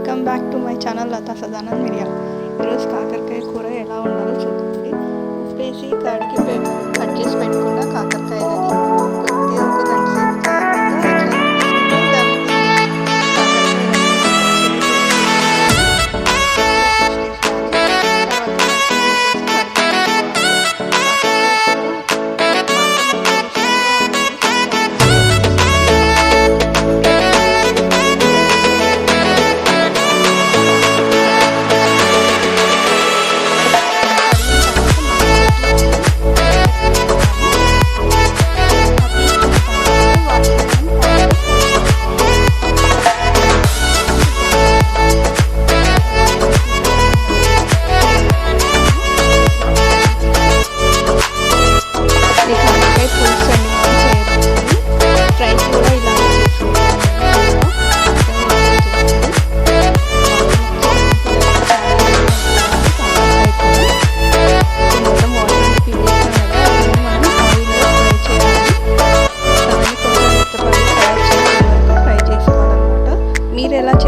Welcome back to my channel Latha Sadanand మిరియా ఈరోజు కాకరకాయ కూర ఎలా ఉండాలో చూద్దామండి. ఉప్పేసి కడిగి కట్ చేసి పెట్టుకున్న కాకరకాయలని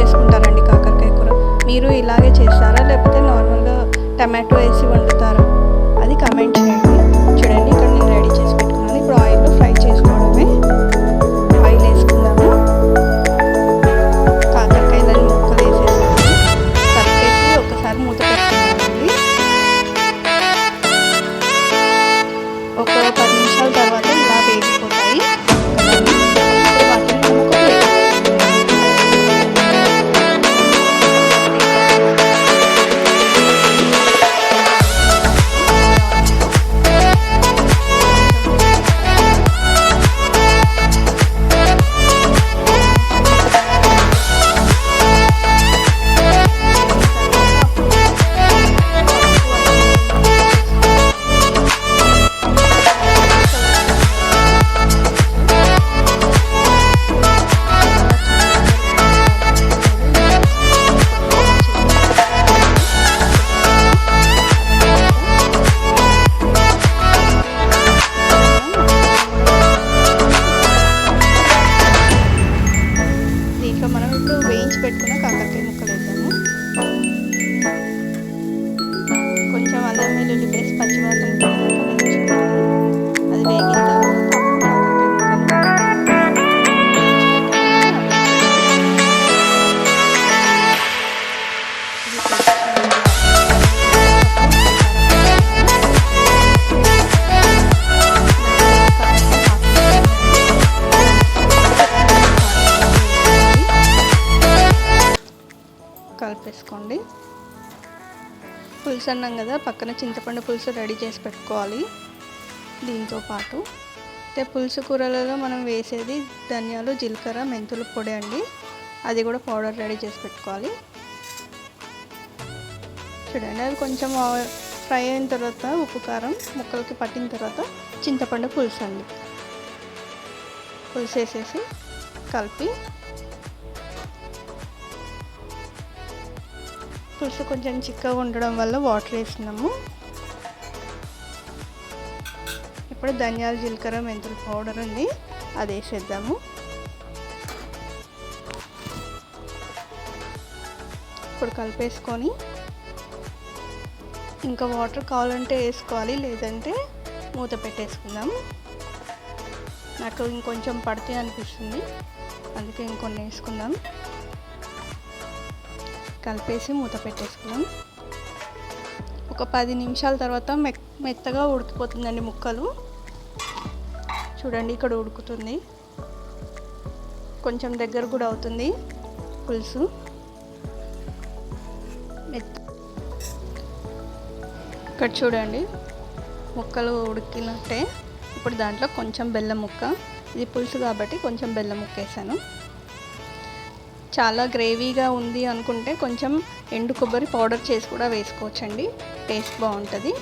చేసుకుంటారండి కాకరకాయ కూర. మీరు ఇలాగే చేస్తారా? లేకపోతే నార్మల్గా టమాటో వేసి వండుతారా? família Olivense Patiba também. Né? పులుసు అన్నాం కదా పక్కన చింతపండు పులుసు రెడీ చేసి పెట్టుకోవాలి. దీంతో పాటు అయితే పులుసు కూరలలో మనం వేసేది ధనియాలు జీలకర్ర మెంతుల పొడి అండి. అది కూడా పౌడర్ రెడీ చేసి పెట్టుకోవాలి. చూడండి అది కొంచెం ఫ్రై అయిన తర్వాత ఉప్పు కారం ముక్కలకి పట్టిన తర్వాత చింతపండు పులుసు అండి. పులుసు వేసేసి కలిపి పులుసు కొంచెం చిక్కగా ఉండడం వల్ల వాటర్ వేసినాము ఇప్పుడు ధనియాల జీలకర్ర మెంతుల పౌడర్ ఉంది. అది వేసేద్దాము. ఇప్పుడు కలిపేసుకొని ఇంకా వాటర్ కావాలంటే వేసుకోవాలి లేదంటే మూత పెట్టేసుకుందాం. నాకు ఇంకొంచెం పడితే అనిపిస్తుంది. అందుకే ఇంకొన్ని వేసుకుందాం. కలిపేసి మూత పెట్టేసుకున్నాం. ఒక పది నిమిషాల తర్వాత మె మెత్తగా ఉడికిపోతుందండి ముక్కలు. చూడండి ఇక్కడ ఉడుకుతుంది. కొంచెం దగ్గర కూడా అవుతుంది పులుసు. మెత్త ఇక్కడ చూడండి ముక్కలు ఉడికినట్టే. ఇప్పుడు దాంట్లో కొంచెం బెల్లం ముక్క. ఇది పులుసు కాబట్టి కొంచెం బెల్లం ముక్క వేసాను. చాలా గ్రేవీగా ఉంది అనుకుంటే కొంచెం ఎండు కొబ్బరి పౌడర్ చేసి కూడా వేసుకోవచ్చండి. టేస్ట్ బాగుంటుంది.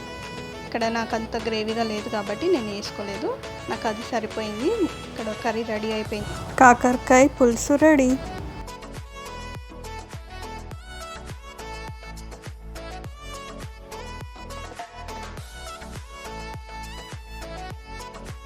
ఇక్కడ నాకు అంత గ్రేవీగా లేదు కాబట్టి నేను వేసుకోలేదు. నాకు అది సరిపోయింది. ఇక్కడ కర్రీ రెడీ అయిపోయింది. కాకరకాయ పులుసు రెడీ.